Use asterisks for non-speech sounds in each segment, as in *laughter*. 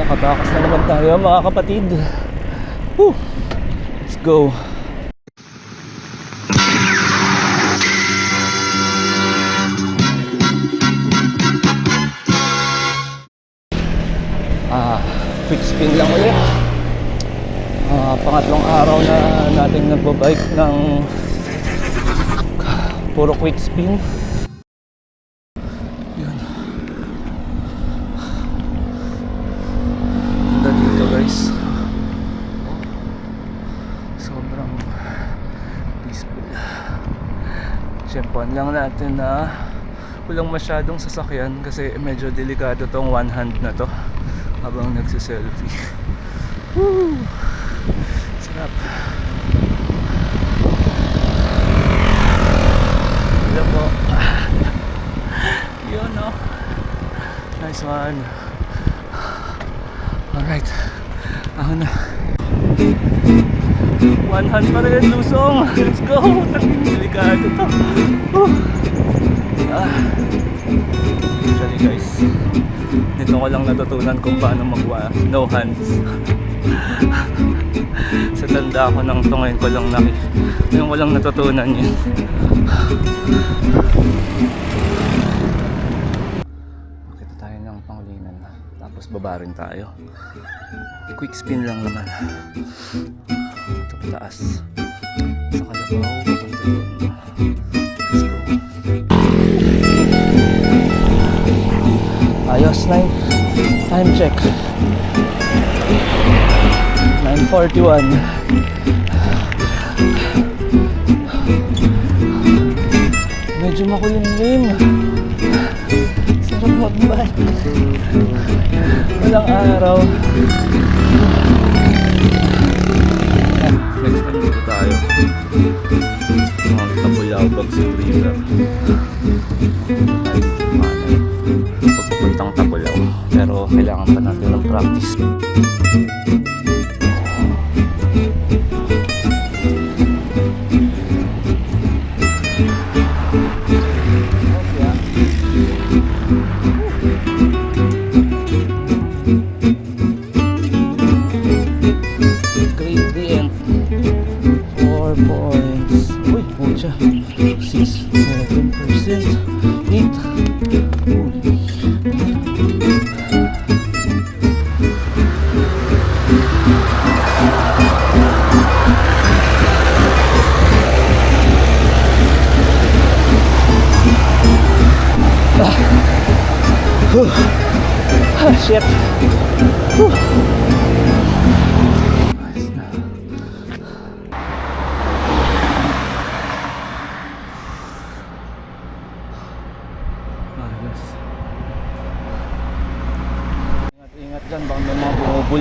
Nakatakas na naman tayo mga kapatid. Whew. Let's go. Ah, quick spin lang ulit. Ah, pangatlong araw na natin nagbabike ng puro quick spin. Yun. Ganda dito guys. Sobrang peaceful. Tsempuan lang natin na walang masyadong sasakyan kasi medyo delikado tong one hand na to habang nagsiselfie. Woo! Sarap. Hello po. Yun no. Nice one. Alright. Ako na. One hand pa rin lusong. Let's go. Delikado to. Woo! Ah. Actually guys, nito ko lang natutunan kung paano magwa no hands. *laughs* Sa tanda ko ng to ngayon ko lang naki yung walang natutunan yun. Makita tayo ng panglinan tapos baba rin tayo. Quick spin lang naman. Ito pataas. Sa kalabaw, papunta doon. Ayos na yun. Time check. 9.41. Medyo makulimlim. Sarap mag-bike. Walang araw. Dito tayo. Mga Tabulaw, Bagsig River. Manay. Pagpupuntang Tabulaw. Pero kailangan pa natin ng practice. Uy, pucha. 6.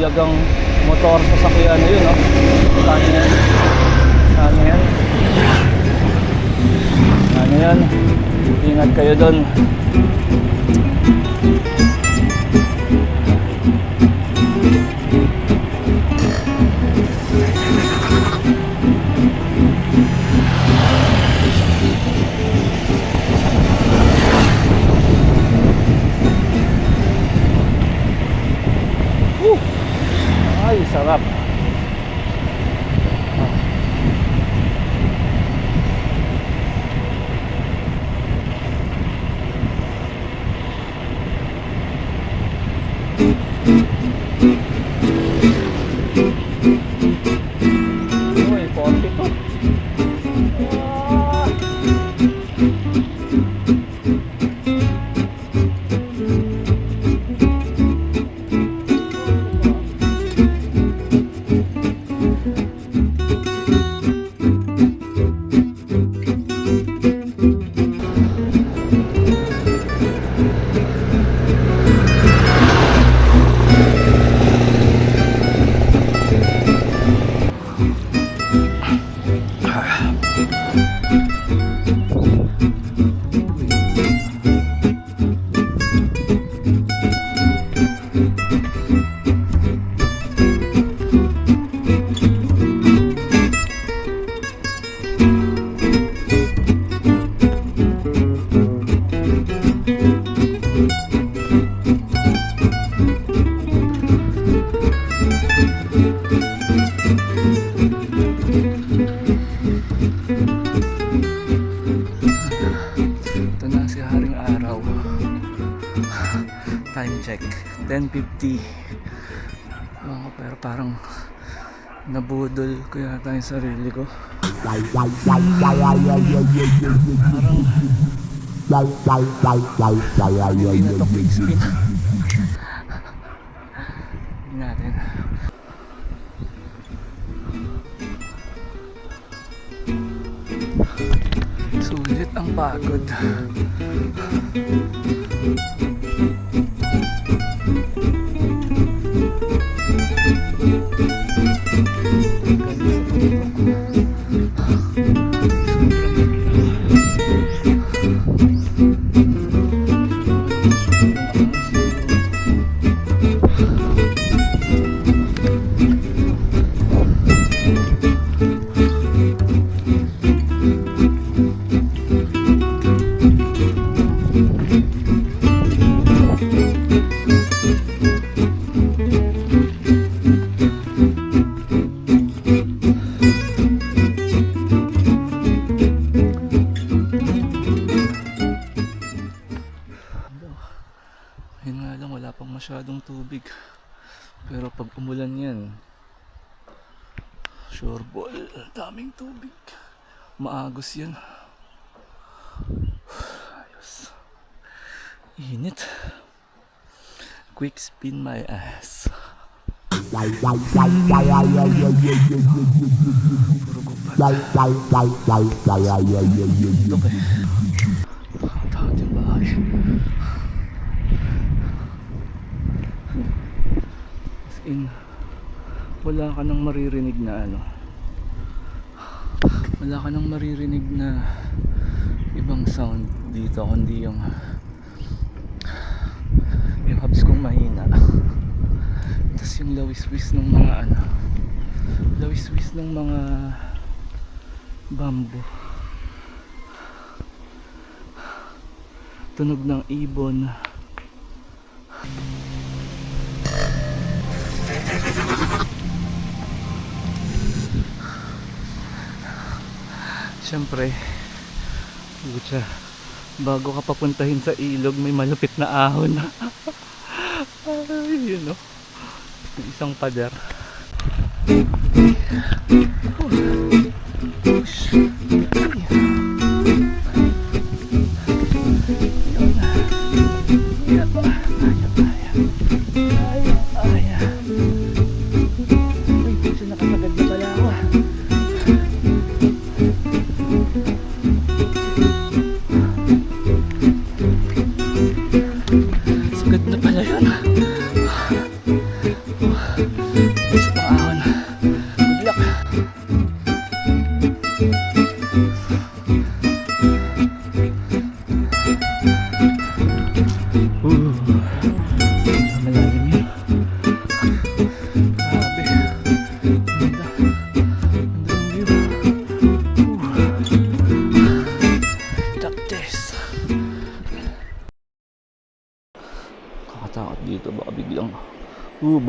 Bumubulag ang motor sa sakyan na yun, no? Paano yan? Paano yan? Paano yan? Ingat kayo doon. Mm-hmm. Parang nabudol ko yata yung sarili ko. Parang hindi na to quick spin. Hindi natin. Sulit ang pagod. Yun Maagos yan. Ayos. Init. Quick spin my ass. In, wala ka nang maririnig na ano. Wala ka nang maririnig na ibang sound dito kundi yung yung hubs kong mahina. *laughs* Tapos yung lawis-wis ng mga ano lawis-wis ng mga bamboo. Tunog ng ibon. Siyempre, butya, bago ka papuntahin sa ilog, may malupit na ahon. Ay, yun o. Yung isang pader. Ayan.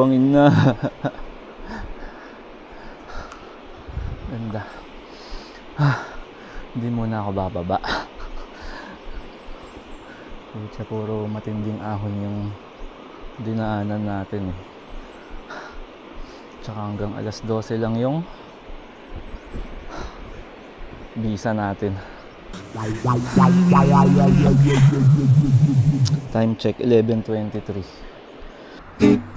Bangin na ganda. Ah, hindi muna ako bababa. Pucha, puro matinding ahon yung dinaanan natin eh. Tsaka hanggang alas 12 lang yung visa natin. Time check 11:23.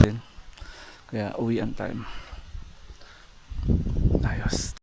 Din. Kaya uwi ang time. Ayos.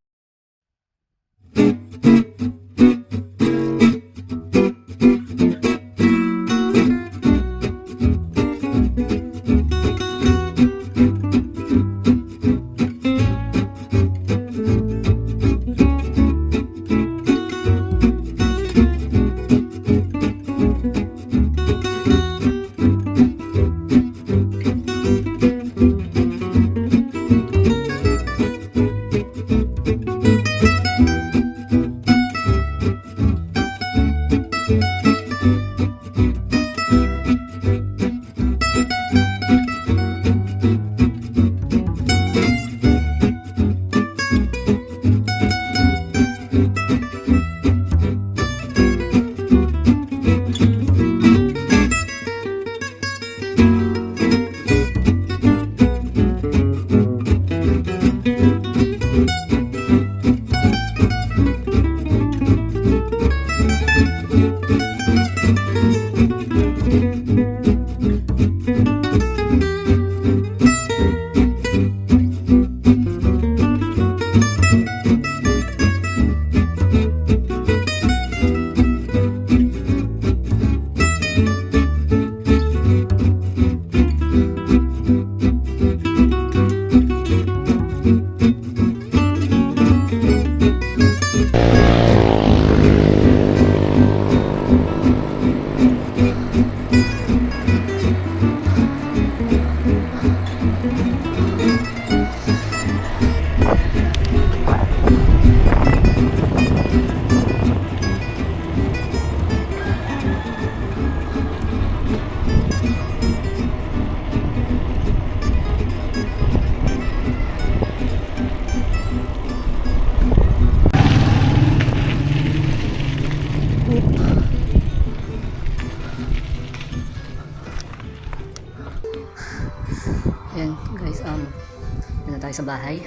sa bahay.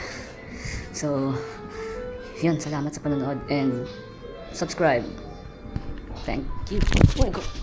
So, yun, salamat sa panonood and subscribe. Thank you. Oh my God.